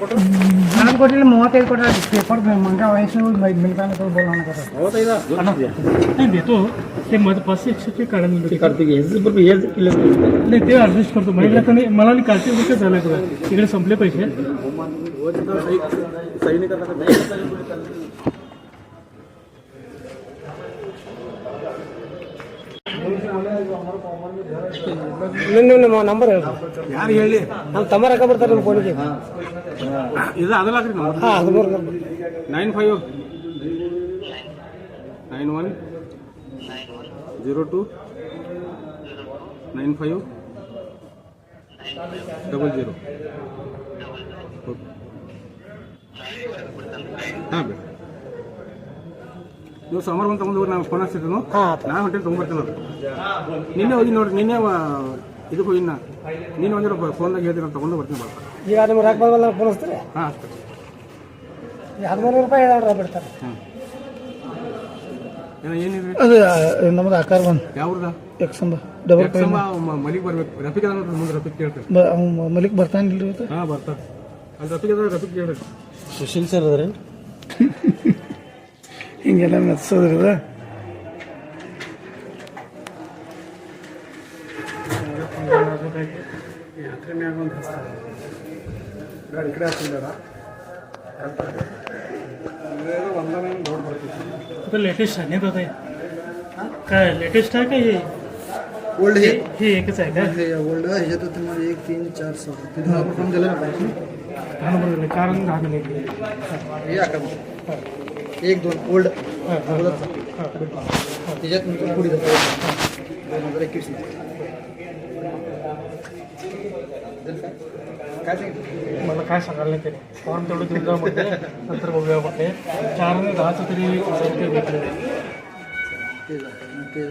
ನಾನು ಕೊಟ್ಟಿಲ್ಲ ಮೂವತ್ತೈದು ಕೊಟ್ಟ ಪೇಪರ್ ಮಂಗ ವಯಸ್ಸು ಮಿಲ್ತಾನೆ ಬೋಲೋಣ नाही देतो ते मध पाचशे एकशे काढा मी कार्तिक हेच बरोबर हेच किल्ले नाही ते ॲडजस्ट करतो महिला तर नाही मला नाही कालचे विकत झालं बघा इकडे संपले पैसे ನಿಮ್ಮ ನಂಬರ್ ಹೇಳ್ರಿ. ಯಾರು ಹೇಳಿ? ನಮ್ಮ ತಮ್ಮ ರೊಕ್ಕ ಬರ್ತಾರೆ ನಮ್ಮ ಫೋನಿಗೆ ಇದು ಅದಲ್ಲ ರೀ ನಂಬರ್ ಹಾಂ ಹದಿಮೂರು number nine five nine one zero two nine five double zero ಹಾಂ ಬೇಡ. ನೀವು ಸೋಮವಾರ ಬಂದು ತಗೊಂಡು ನಾನು ಫೋನ್ ಹಚ್ತಿದ್ದನು ಹಾಂ. ನಾನು ಹೊಂಟೇಲಿ ತೊಗೊಂಬರ್ತೀನಿ ಅದು. ನಿನ್ನೆ ಹೋಗಿ ನೋಡ್ರಿ ನಿನ್ನೆ ಇದಕ್ಕೆ ಹೋಗಿ ನಾ ನೀನು ಒಂದಿರೋ ಫೋನ್ದಾಗ ಹೇಳ್ತೀನಿ ನಾನು ತೊಗೊಂಡು ಬರ್ತೀನಿ ಈಗ ನಿಮ್ಗೆ ರಾಕ್ ಬಂದಲ್ಲ ಫೋನ್ ಹಚ್ತಾರೆ? ಹಾಂ ಹದಿಮೂರು ರೂಪಾಯಿ ಹೇಳ್ರಿ ಬಿಡ್ತಾರೆ ಹಾಂ ಏನೋ ಏನಿದ್ರಿ ಅದು ನಮ್ದು ಆಕಾರ ಬಂದು. ಯಾವ್ರದ ಎಕ್ಸಂಬ ಡಬಲ್ ಮಲಿಗ್ ಬರ್ಬೇಕು. ರಫಿಕ್ ಅದ ನೋಡ್ರಿ ಮುಂದೆ ರಫಿಕ್ ಕೇಳ್ತಾರೆ ಮಲಿಕ್ ಬರ್ತಾನೆ ಇಲ್ರಿ ಇವತ್ತು? ಹಾಂ ಬರ್ತಾರೆ ಅಲ್ಲಿ ರಫಿಕ್ ಅದ ರಫಿಕ್ ಕೇಳ್ರಿ. ಸುಶೀಲ್ ಸರ್ ಅದ್ರಿ ಹಿಂಗೆಲ್ಲ ಮೆತ್ಸೋದ್ರಿ ಇದು ಗಾಡಿ ಕಡೆ ಹಾಕಿದ್ದಾರ ಒಂದನೇ ರೋಡ್ ಬರ್ತಿತ್ತು आता लेटेस्ट आहे नाही दादा हे? काय लेटेस्ट आहे का हे ओल्ड हे हे एकच आहे का हे ओल्ड ह्याच्यात तुम्हाला एक तीन चार सहा तिथून आपण करून दिलं ना पाहिजे लहान बरोबर कारण दहा मिनिट हे आकार एक दोन ओल्ड. त्याच्यात तुमचं पुढे जातं दोन हजार एकवीस काय मला काय सांगायला नाही त्याने फॉर्म तेवढं देऊन जा म्हणते. नंतर बघूया म्हणते. चार आणि दहाचं तरी रुपये भेटले. ते जातं ते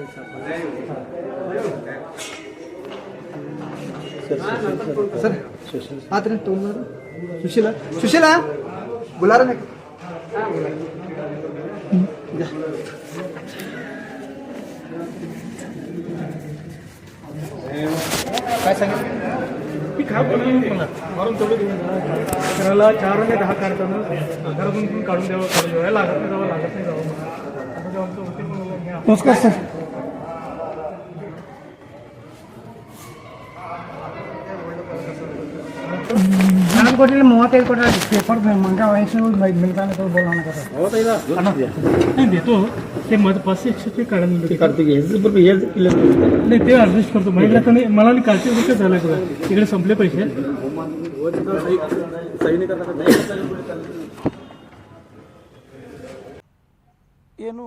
सर हात रे तो सुशीला? सुशीला? बोला रे काय सांगितलं? मी खा बोलणार मारून तेवढं देऊन घराला चार आणि दहा काढताना घरातून काढून द्यावं काढून द्यावं लागत नाही जावं लागत नाही. जावं नमस्कार सर. ಕೊಟ್ಟಿಲ್ಲ ಮೂವತ್ತೈದು ಕೊಟ್ಟ ಪೇಪರ್ ಮಂಗ ವಯಸ್ಸು ಮಿಲ್ತಾನೆ ಬೋಲೋಣ नाही देतो ते मध पाचशे एकशे काढा मी कार्तिक हेच बरोबर हेच किल्ले नाही ते ॲडजस्ट करतो महिला तर नाही मला नाही कालचे विकत झालं बघा इकडे संपले पैसे ಏನು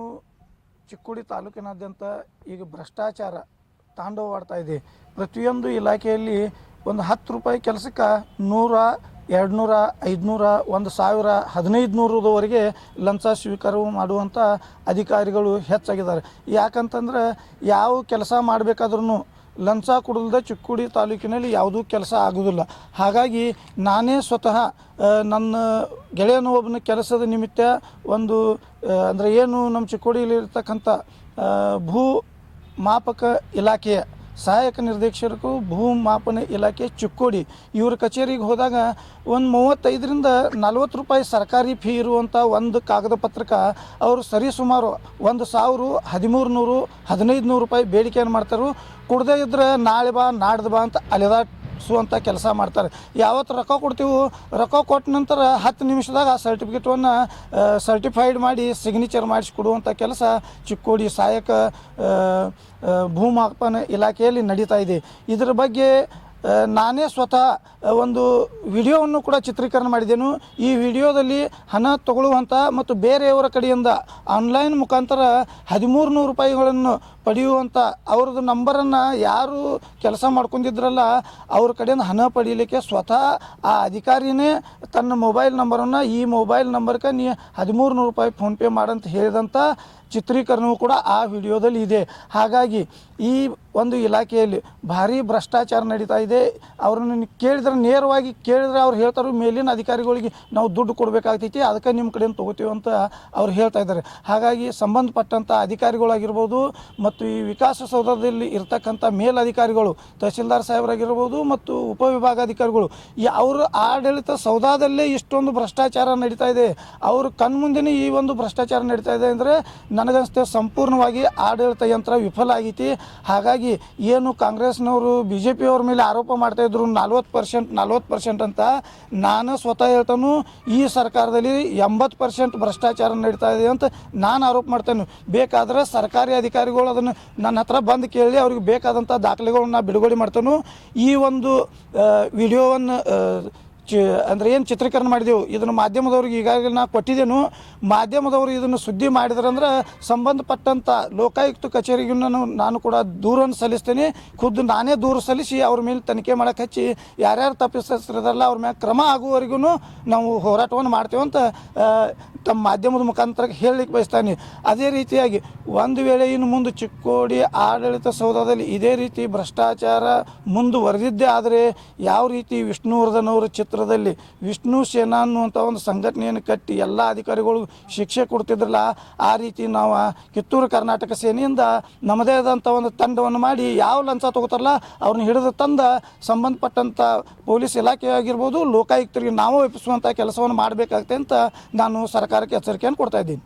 ಚಿಕ್ಕೋಡಿ ತಾಲೂಕಿನಾದ್ಯಂತ ಈಗ ಭ್ರಷ್ಟಾಚಾರ ತಾಂಡವವಾಡ್ತಾ ಇದೆ ಪ್ರತಿಯೊಂದು ಇಲಾಖೆಯಲ್ಲಿ ಒಂದು ಹತ್ತು ರೂಪಾಯಿ ಕೆಲಸಕ್ಕೆ ನೂರ ಎರಡು ನೂರ ಐದುನೂರ, ಒಂದು ಸಾವಿರ ಹದಿನೈದು ನೂರದವರೆಗೆ ಲಂಚ ಸ್ವೀಕಾರ ಮಾಡುವಂಥ ಅಧಿಕಾರಿಗಳು ಹೆಚ್ಚಾಗಿದ್ದಾರೆ. ಯಾಕಂತಂದ್ರೆ ಯಾವ ಕೆಲಸ ಮಾಡಬೇಕಾದ್ರೂ ಲಂಚ ಕೊಡಲ್ದೆ ಚಿಕ್ಕೋಡಿ ತಾಲೂಕಿನಲ್ಲಿ ಯಾವುದೂ ಕೆಲಸ ಆಗೋದಿಲ್ಲ. ಹಾಗಾಗಿ ನಾನೇ ಸ್ವತಃ ನನ್ನ ಗೆಳೆಯನ ಒಬ್ಬನ ಕೆಲಸದ ನಿಮಿತ್ತ ಒಂದು ಅಂದರೆ ಏನು ನಮ್ಮ ಚಿಕ್ಕೋಡಿಯಲ್ಲಿರ್ತಕ್ಕಂಥ ಭೂ ಮಾಪಕ ಇಲಾಖೆಯ ಸಹಾಯಕ ನಿರ್ದೇಶಕರು ಭೂ ಮಾಪನ ಇಲಾಖೆ ಚಿಕ್ಕೋಡಿ. ಇವ್ರ ಕಚೇರಿಗೆ ಹೋದಾಗ ಒಂದು ಮೂವತ್ತೈದರಿಂದ ನಲ್ವತ್ತು ರೂಪಾಯಿ ಸರ್ಕಾರಿ ಫೀ ಇರುವಂಥ ಒಂದು ಕಾಗದ ಪತ್ರಕ್ಕೆ ಅವರು ಸರಿಸುಮಾರು ಒಂದು ಸಾವಿರ ಹದಿಮೂರು ನೂರು ಹದಿನೈದು ನೂರು ರೂಪಾಯಿ ಬೇಡಿಕೆಯನ್ನು ಮಾಡ್ತಾರೆ. ಕೊಡದೇ ಇದ್ರೆ ನಾಳೆ ಬಾ, ನಾಡ್ದು ಬಾ ಅಂತ ಅಲೆದಾಡ್ಸುವಂಥ ಕೆಲಸ ಮಾಡ್ತಾರೆ. ಯಾವತ್ತು ರೊಕ್ಕ ಕೊಡ್ತೀವೋ, ರೊಕ್ಕ ಕೊಟ್ಟ ನಂತರ ಹತ್ತು ನಿಮಿಷದಾಗ ಆ ಸರ್ಟಿಫಿಕೇಟನ್ನು ಸರ್ಟಿಫೈಡ್ ಮಾಡಿ ಸಿಗ್ನೇಚರ್ ಮಾಡಿಸ್ಕೊಡುವಂಥ ಕೆಲಸ ಚಿಕ್ಕೋಡಿ ಸಹಾಯಕ ಭೂಮಾಪನ ಇಲಾಖೆಯಲ್ಲಿ ನಡೀತಾ ಇದೆ. ಇದರ ಬಗ್ಗೆ ನಾನೇ ಸ್ವತಃ ಒಂದು ವಿಡಿಯೋವನ್ನು ಕೂಡ ಚಿತ್ರೀಕರಣ ಮಾಡಿದ್ದೇನು. ಈ ವಿಡಿಯೋದಲ್ಲಿ ಹಣ ತಗೊಳ್ಳುವಂಥ ಮತ್ತು ಬೇರೆಯವರ ಕಡೆಯಿಂದ ಆನ್ಲೈನ್ ಮುಖಾಂತರ ಹದಿಮೂರು ನೂರು ರೂಪಾಯಿಗಳನ್ನು ಪಡೆಯುವಂಥ ಅವ್ರದ್ದು ನಂಬರನ್ನು ಯಾರು ಕೆಲಸ ಮಾಡ್ಕೊಂಡಿದ್ರಲ್ಲ, ಅವ್ರ ಕಡೆಯಿಂದ ಹಣ ಪಡೀಲಿಕ್ಕೆ ಸ್ವತಃ ಆ ಅಧಿಕಾರಿನೇ ತನ್ನ ಮೊಬೈಲ್ ನಂಬರನ್ನು, ಈ ಮೊಬೈಲ್ ನಂಬರ್ಗೆ ನೀ ಹದಿಮೂರು ನೂರು ರೂಪಾಯಿ ಫೋನ್ಪೇ ಮಾಡಂತ ಹೇಳಿದಂಥ ಚಿತ್ರೀಕರಣವೂ ಕೂಡ ಆ ವಿಡಿಯೋದಲ್ಲಿ ಇದೆ. ಹಾಗಾಗಿ ಈ ಒಂದು ಇಲಾಖೆಯಲ್ಲಿ ಭಾರಿ ಭ್ರಷ್ಟಾಚಾರ ನಡೀತಾ ಇದೆ. ಅವ್ರನ್ನ ಕೇಳಿದ್ರೆ ನೇರವಾಗಿ ಕೇಳಿದ್ರೆ ಅವ್ರು ಹೇಳ್ತಾರೆ ಮೇಲಿನ ಅಧಿಕಾರಿಗಳಿಗೆ ನಾವು ದುಡ್ಡು ಕೊಡಬೇಕಾಗ್ತೈತಿ, ಅದಕ್ಕೆ ನಿಮ್ಮ ಕಡೆಯಿಂದ ತೊಗೋತೀವಿ ಅಂತ ಅವ್ರು ಹೇಳ್ತಾ ಇದ್ದಾರೆ. ಹಾಗಾಗಿ ಸಂಬಂಧಪಟ್ಟಂಥ ಅಧಿಕಾರಿಗಳಾಗಿರ್ಬೋದು ಮತ್ತು ಈ ವಿಕಾಸಸೌಧದಲ್ಲಿ ಇರ್ತಕ್ಕಂಥ ಮೇಲಧಿಕಾರಿಗಳು, ತಹಸೀಲ್ದಾರ್ ಸಾಹೇಬರಾಗಿರ್ಬೋದು ಮತ್ತು ಉಪವಿಭಾಗಾಧಿಕಾರಿಗಳು, ಈ ಅವರ ಆಡಳಿತ ಸೌಧದಲ್ಲೇ ಇಷ್ಟೊಂದು ಭ್ರಷ್ಟಾಚಾರ ನಡೀತಾ ಇದೆ. ಅವರು ಕಣ್ಮುಂದೆನೇ ಈ ಒಂದು ಭ್ರಷ್ಟಾಚಾರ ನಡೀತಾ ಇದೆ ಅಂದರೆ ನನಗನ್ಸುತ್ತೆ ಸಂಪೂರ್ಣವಾಗಿ ಆಡಳಿತ ಯಂತ್ರ ವಿಫಲ ಆಗೈತಿ. ಹಾಗಾಗಿ ಏನು ಕಾಂಗ್ರೆಸ್ನವರು ಬಿ ಜೆ ಪಿಯವ್ರ ಮೇಲೆ ಆರೋಪ ಮಾಡ್ತಾ ಇದ್ರು ನಲ್ವತ್ತು ಪರ್ಸೆಂಟ್ ನಲ್ವತ್ತು ಪರ್ಸೆಂಟ್ ಅಂತ ನಾನು ಸ್ವತಃ ಹೇಳ್ತಾನು, ಈ ಸರ್ಕಾರದಲ್ಲಿ ಎಂಬತ್ತು ಪರ್ಸೆಂಟ್ ಭ್ರಷ್ಟಾಚಾರ ನಡೀತಾ ಇದೆ ಅಂತ ನಾನು ಆರೋಪ ಮಾಡ್ತೇನೆ. ಬೇಕಾದ್ರೆ ಸರ್ಕಾರಿ ಅಧಿಕಾರಿಗಳು ಅದನ್ನು ನನ್ನ ಹತ್ರ ಬಂದು ಕೇಳಿ ಅವ್ರಿಗೆ ಬೇಕಾದಂಥ ದಾಖಲೆಗಳನ್ನ ಬಿಡುಗಡೆ ಮಾಡ್ತೇನೆ. ಈ ಒಂದು ವಿಡಿಯೋವನ್ನು ಚಿ, ಅಂದರೆ ಏನು ಚಿತ್ರೀಕರಣ ಮಾಡಿದೆವು? ಇದನ್ನು ಮಾಧ್ಯಮದವ್ರಿಗೆ ಈಗಾಗಲೇ ನಾ ಕೊಟ್ಟಿದ್ದೇನು. ಮಾಧ್ಯಮದವರು ಇದನ್ನು ಸುದ್ದಿ ಮಾಡಿದ್ರಂದ್ರೆ ಸಂಬಂಧಪಟ್ಟಂಥ ಲೋಕಾಯುಕ್ತ ಕಚೇರಿಗೂ ನಾನು ಕೂಡ ದೂರನ್ನು ಸಲ್ಲಿಸ್ತೇನೆ. ಖುದ್ದು ನಾನೇ ದೂರು ಸಲ್ಲಿಸಿ ಅವ್ರ ಮೇಲೆ ತನಿಖೆ ಮಾಡಕ್ಕೆ ಹಚ್ಚಿ, ಯಾರ್ಯಾರು ತಪ್ಪಿಸ್ತಿರದಲ್ಲ ಅವ್ರ ಮ್ಯಾಗ ಕ್ರಮ ಆಗುವವರೆಗೂ ನಾವು ಹೋರಾಟವನ್ನು ಮಾಡ್ತೇವೆ ಅಂತ ತಮ್ಮ ಮಾಧ್ಯಮದ ಮುಖಾಂತರ ಹೇಳಲಿಕ್ಕೆ ಬಯಸ್ತಾನೆ. ಅದೇ ರೀತಿಯಾಗಿ ಒಂದು ವೇಳೆ ಇನ್ನು ಮುಂದೆ ಚಿಕ್ಕೋಡಿ ಆಡಳಿತ ಸೌಧದಲ್ಲಿ ಇದೇ ರೀತಿ ಭ್ರಷ್ಟಾಚಾರ ಮುಂದುವರೆದಿದ್ದೇ ಆದರೆ ಯಾವ ರೀತಿ ವಿಷ್ಣುವರ್ಧನ್ ಅವರ ಚಿತ್ರದಲ್ಲಿ ವಿಷ್ಣು ಸೇನಾ ಅನ್ನುವಂಥ ಒಂದು ಸಂಘಟನೆಯನ್ನು ಕಟ್ಟಿ ಎಲ್ಲ ಅಧಿಕಾರಿಗಳು ಶಿಕ್ಷೆ ಕೊಡ್ತಿದ್ರಲ್ಲ, ಆ ರೀತಿ ನಾವು ಕಿತ್ತೂರು ಕರ್ನಾಟಕ ಸೇನೆಯಿಂದ ನಮ್ಮದೇ ಆದಂಥ ಒಂದು ತಂಡವನ್ನು ಮಾಡಿ ಯಾವ ಲಂಚ ತಗೋತಾರಲ್ಲ, ಅವ್ರನ್ನ ಹಿಡಿದು ತಂದ ಸಂಬಂಧಪಟ್ಟಂಥ ಪೊಲೀಸ್ ಇಲಾಖೆ ಆಗಿರ್ಬೋದು, ಲೋಕಾಯುಕ್ತರಿಗೆ ನಾವು ಒಪ್ಪಿಸುವಂಥ ಕೆಲಸವನ್ನು ಮಾಡಬೇಕಾಗುತ್ತೆ ಅಂತ ನಾನು ಸರ್ಕಾರಕ್ಕೆ ಎಚ್ಚರಿಕೆಯನ್ನು ಕೊಡ್ತಾ ಇದ್ದೀನಿ.